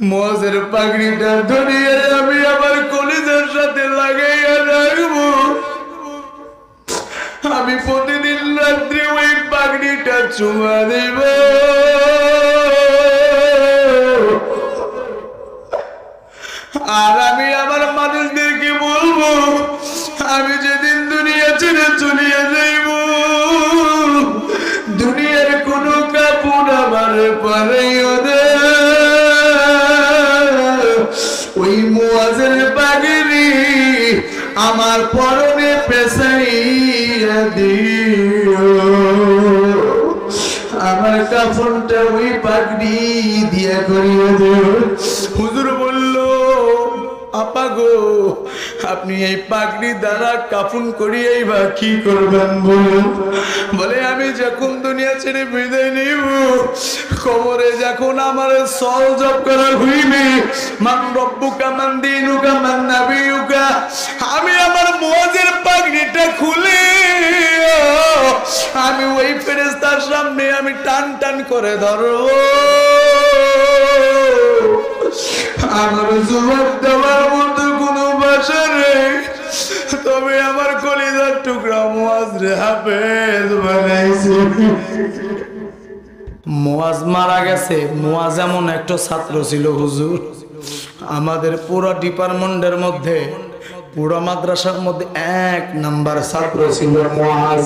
মজের পাগড়িটা ধরিয়ে আমি আমার কলিজার সাথে লাগাইয়া রাখব। আমি প্রতিদিন রাত্রি ওই পাগড়িটা চুমা দেব। আর আমি আমার মানুষদেরকে বলব, আমি যেদিন দুনিয়া ছেড়ে চলিয়ে যাইব, দুনিয়ার কোনো কাপড় আমার পারেও আমার পরনে পেশাইয়া দিও। আমার কাফনটা ওই পাগড়ি দিয়া করিয়া দিও। হুজুর বলল আপা আপনি এই পাগড়ি দ্বারা কাফন বা কি করবেন বলুন? বলে, আমি যখন দুনিয়া ছেড়ে বিদায় নিব, কবরে যখন আমার সল জব করা হইবে, মান রব্বুকা, মান দিনুকা, মান নাবিয়ুকা, আমি আমার মোয়াজের পাগড়িটা খুলে, আমি ওই ফেরেস্তার সামনে আমি টান টান করে ধরবো। আমার জবাব দেওয়ার মতো কোনো ভাষা নেই। তবে আমার টুকরা মোয়াজ রে হাফেজ বানাইছে। মোয়াজ মারা গেছে। মোয়াজ এমন একটা ছাত্র ছিল হুজুর। আমাদের পুরো ডিপার্টমেন্টের মধ্যে, পুরো মাদ্রাসার মধ্যে এক নাম্বার ছাত্র ছিল মোয়াজ।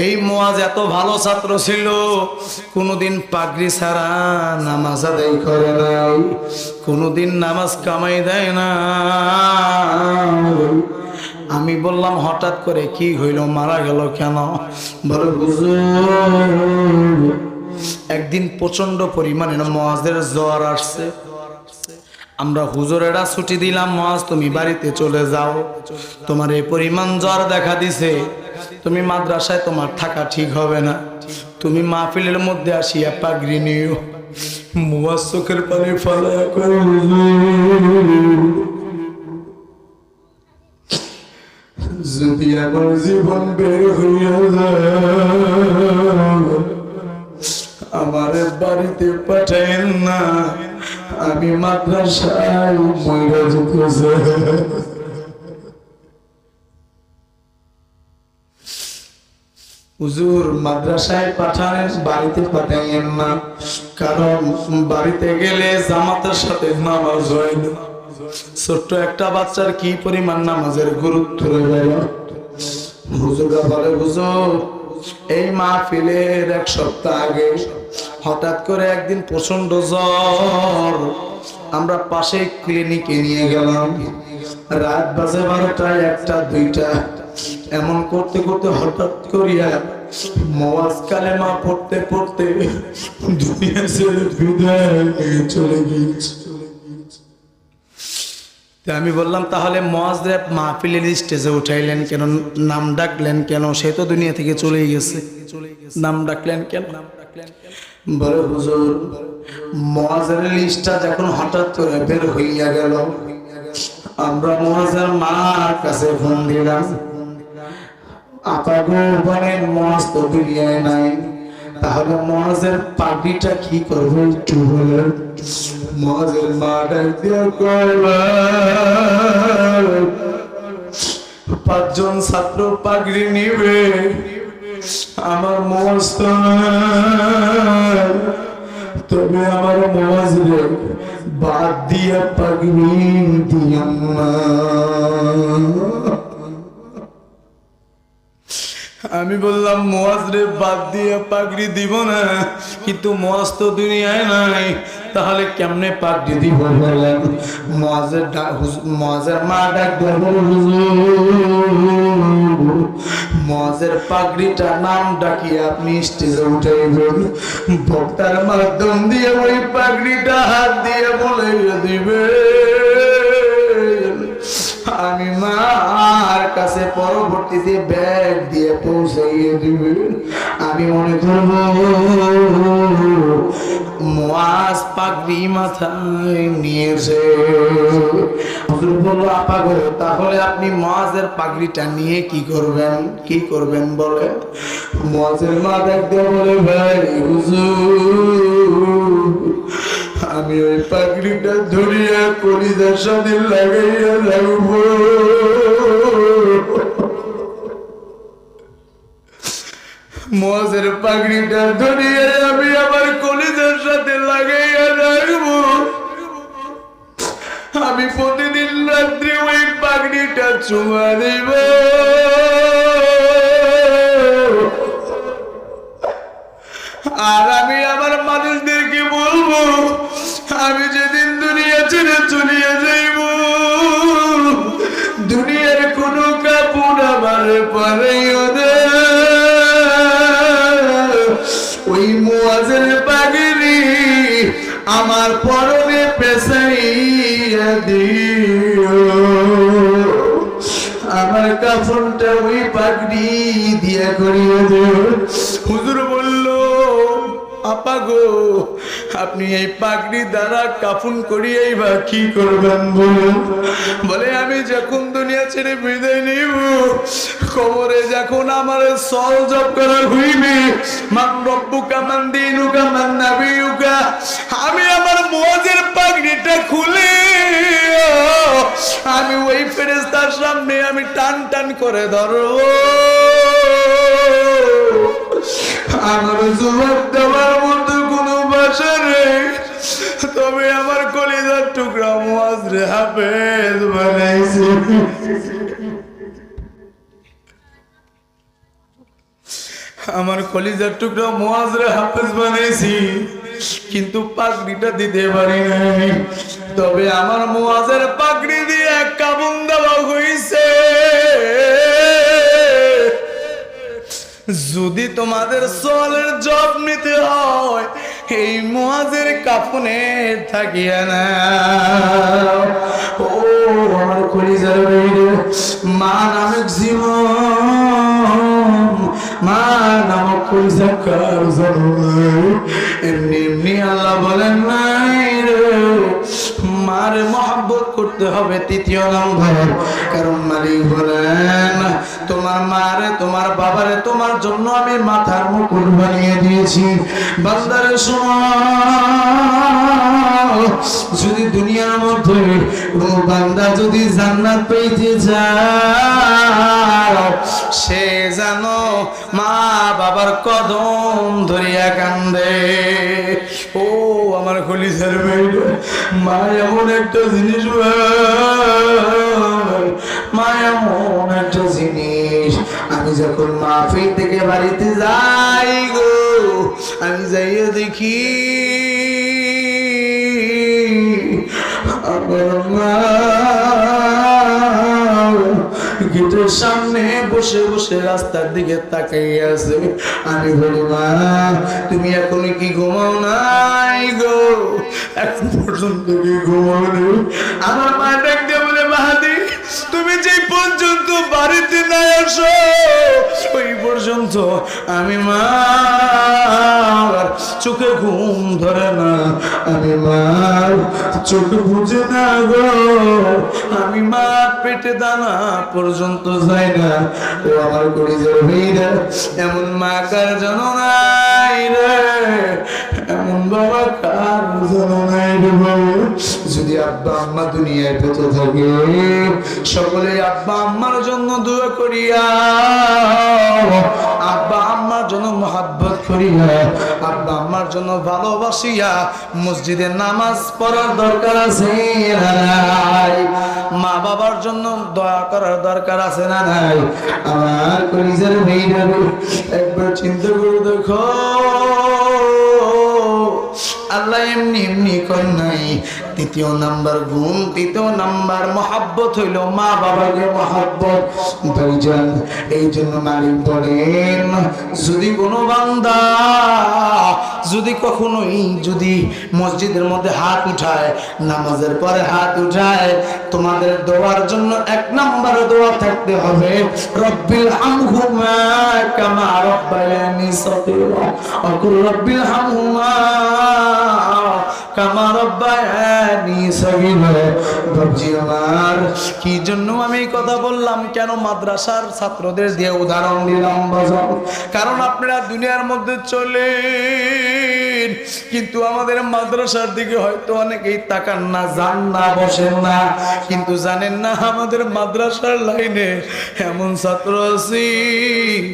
এই মোয়াজ এত ভালো ছাত্র ছিল, কোনোদিন পাগড়ি ছাড়া নামাজ আদায় করে নাই, কোনোদিন নামাজ কামাই দেয় না। আমি বললাম, হঠাৎ করে কি হইল, মারা গেল কেন? বলে একদিন প্রচণ্ড পরিমাণে মহাজের জ্বর আসছে। আমরা হুজুরেরা ছুটি দিলাম মহাজ তুমি বাড়িতে চলে যাও। তোমার এই পরিমাণ জ্বর দেখা দিছে। তুমি মাদ্রাসায় তোমার থাকা ঠিক হবে না। তুমি মাহফিলের মধ্যে আসিয়া পাগড়ি নিও। মুয়াজ চোখের পানি যদি আমার জীবন বের হইয়া যায়, আমার বাড়িতে পাঠাইন না, আমি মাদ্রাসায় মহিলা যেতেছে হুজুর মাদ্রাসায় পাঠান বাড়িতে পাঠাইয়েন না। কারণ বাড়িতে গেলে জামাতের সাথে নামাজ হয় না। ছোট্ট একটা বাচ্চার কি পরিমাণ নামাজের গুরুত্ব রয়ে হুজুরা বলে, হুজুর, এই এক সপ্তাহ আগে হঠাৎ করে একদিন প্রচণ্ড জ্বর। আমরা পাশে ক্লিনিকে নিয়ে গেলাম। রাত বাজে বারোটায় একটা, দুইটা। এমন করতে করতে হঠাৎ করিয়া মওয়াজ কালেমা পড়তে পড়তে দুনিয়া ছেড়ে বিদায় চলে গিয়েছে। আমি বললাম, তাহলে মাহফিলের স্টেজে উঠাইলেন কেন? নাম ডাকলেন কেন? সে তো দুনিয়া থেকে চলেই গেছে। নাম ডাকলেন কেন? বলে, হুজুর লিস্টটা যখন হঠাৎ করে বের হইয়া গেল, আমরা মার কাছে ফোন দিলাম। আপা তো বিরিয়ানি নাই। তাহলে কি করব একটু বলেন? মহাজের মা ডাক পাঁচজন ছাত্র পাগড়ি নিবে। আমার মহাজ তো তবে আমার মহাজ রে বাদ দিয়া পাগড়ি দিয়াম না আমি বললাম, মোয়াজ রে, বাদ দিয়ে পাগড়ি দিব না। কিন্তু মোয়াজ তো দুনিয়ায় নাই। তাহলে কেমনে পাগড়ি দিব? বলেন মোয়াজের মোয়াজের মা ডাক মোয়াজের পাগড়িটা নাম আপনি স্টেজে বক্তার মাধ্যম দিয়ে ওই পাগড়িটা হাত দিয়ে বলে দিবেন, আমি মার কাছে পরবর্তীতে ব্যাগ দিয়ে পৌঁছাইয়ে দিবেন। আমি মনে করব মাস পাগড়ি মাথায় নিয়েছে। হুজুর আপা গো, তাহলে আপনি মাছের পাগড়িটা নিয়ে কি করবেন? কি করবেন বলে? মাছের মা দেখতে বলে, ভাই আমি ওই পাগড়িটা ধরিয়া কলিজার সাথে লাগাইয়া রাখব। মজের পাগড়িটা ধরিয়ে আমি আমার কলিজার সাথে লাগাইয়া রাখব। আমি প্রতিদিন রাত্রি ওই পাগড়িটা চুমা দেব। আর আমি আমার মানুষদেরকে বলব, আমি যেদিন দুনিয়া ছেড়ে চলিয়ে যাইব গো, আপনি এই পাগড়ি দ্বারা কাফন করিয়েই বা কি করবেন বলুন? বলে, আমি যখন দুনিয়া ছেড়ে বিদায় নিব, কবরে যখন আমার সল জব করা হইবে, মান রব্বুকা, মান দিনুকা, মান নাবিয়ুকা, আমি আমার মজের পাগড়িটা খুলে। আমি ওই ফেরেস্তার সামনে আমি টান টান করে ধরবো। আমার জবাব দেওয়ার ভাষা তবে আমার কলিজার টুকরা মাছ রে, হাফেজ বানাইছে। আমার কলিজার টুকরা মোয়াজরে হাফেজ বানাইছি। কিন্তু পাগড়িটা দিতে পারি নাই। তবে আমার মোয়াজের পাগড়ি দিয়ে এক কাবুন দেওয়া হইছে। যদি তোমাদের সলের জব নিতে হয় এই মোয়াজের কাফনে থাকিয়া না। ও আমার কলিজার বাইরে মা নামক জীবন, মা নামক কলিজা কার এমনি এমনি আল্লাহ বলেন, নাই রে, মারে মহাব্বত করতে হবে তৃতীয় নম্বর। কারণ মালিক বলেন তোমার মারে, তোমার বাবারে, তোমার জন্য আমি মাথার মুকুট বানিয়ে দিয়েছি। বান্দারে যদি দুনিয়ার মধ্যে বান্দা যদি জান্নাত পেতে যায় সে জানো মা বাবার কদম ধরিয়া কান্দে। ও, আমার খলিসের মেয়ে মা, এমন একটা জিনিস মা, এমন মাহফিল থেকে বাড়িতে যাই গো। আমি যাইয়া দেখি গেটের সামনে বসে বসে রাস্তার দিকে তাকাইয়া আছে। আমি বলি, মা, তুমি এখন কি ঘুমাও নাই গো? এখন পর্যন্ত কি ঘুমাও আমার মা ডাক দিয়ে বলে মাহাদি তুমি যে পর্যন্ত বাড়িতে না আসো, ওই পর্যন্ত আমি মা চোখে ঘুম ধরে না। আমি মা, চোখ বুঝে না গো। আমি মা, পেটে দানা পর্যন্ত যাই না। ও আমার কলিজার ভাইরা এমন মা কার জন নাই রে? এমন বাবা কার যদি আব্বা আম্মা দুনিয়ায় বেঁচে থাকে, সকলে আব্বা আম্মার জন্য দোয়া করিয়া, আব্বা আম্মার জন্য করিয়া, আব্বা আম্মার জন্য ভালোবাসিয়া মসজিদে নামাজ পড়ার দরকার আছে নাই? মা বাবার জন্য দয়া করার দরকার আছে না নাই? আমার মেয়েরা একবার চিন্তা করে দেখো। আল্লাহ এমনি এমনি কর নাই। তৃতীয় নাম্বার গুণ, তৃতীয় নাম্বার মহাব্বত হইল মা বাবাকে মহাব্বত। ভাইজান এই জন্য মালিক বলেন, যদি কোনো বান্দা, যদি কখনোই যদি মসজিদের মধ্যে হাত উঠায়, নামাজের পরে হাত উঠায়, তোমাদের দোয়ার জন্য এক নাম্বার দোয়া থাকতে হবে। রব্বিল হামহুমা কামা রব্বায়ানি সগীরা। অকুল রব্বিল হামহুমা কামা রব্বায়ানি কিন্তু আমাদের মাদ্রাসার দিকে হয়তো অনেকেই তাকান না, যান না, বসেন না। কিন্তু জানেন না, আমাদের মাদ্রাসার লাইনে এমন ছাত্র আছি,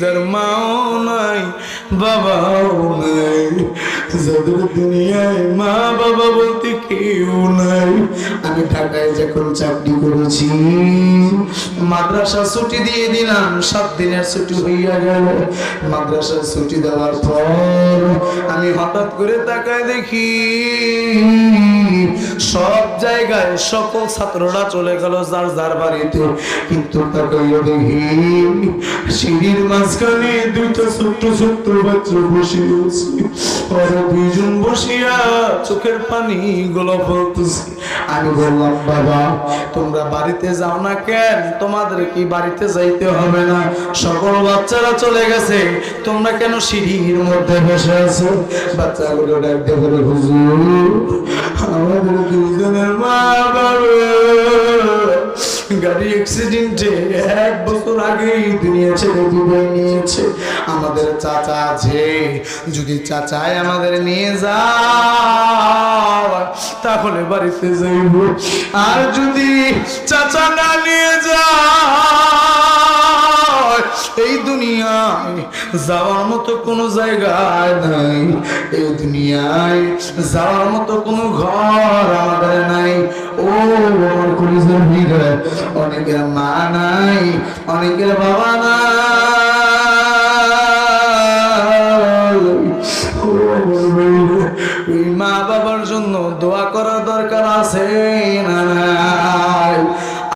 যার মাও নাই বাবাও নাই। যাদের দুনিয়ায় মা বাবা বলতে কেউ নাই। আমি ঢাকায় যখন চাকরি করেছি, মাদ্রাসা ছুটি দিয়ে দিলাম, সাত দিনের ছুটি হইয়া গেল। মাদ্রাসা ছুটি দেওয়ার পর আমি হঠাৎ করে তাকায় দেখি সব জায়গায় সকল ছাত্ররা চলে গেল যার যার বাড়িতে। কিন্তু সিঁড়ির মাঝখানে দুইটা ছোট্ট ছোট্ট বাচ্চা বসে দুইজন বসিয়া চোখের পানি আমি বললাম, বাবা, তোমরা বাড়িতে যাও না কেন? তোমাদের কি বাড়িতে যাইতে হবে না? সকল বাচ্চারা চলে গেছে। তোমরা কেন সিঁড়ির মধ্যে বসে আছো? বাচ্চাগুলো আমাদের দুজনের মা গাড়ি অ্যাক্সিডেন্টে এক বছর আগেই দুনিয়া ছেড়ে বিদায় নিয়েছে আমাদের চাচা আছে যদি চাচাই আমাদের নিয়ে যায়, তাহলে বাড়িতে যাইব। আর যদি চাচা না নিয়ে যায় সেই দুনিয়ায় যাওয়ার মতো কোনো জায়গায় নাই। এই দুনিয়ায় যাওয়ার মতো কোনো ঘর আমাদের নাই। ও, আমার কলিজার ভিড় অনেকের মা নাই, অনেকের বাবা নাই। মা বাবার জন্য দোয়া করার দরকার আছে।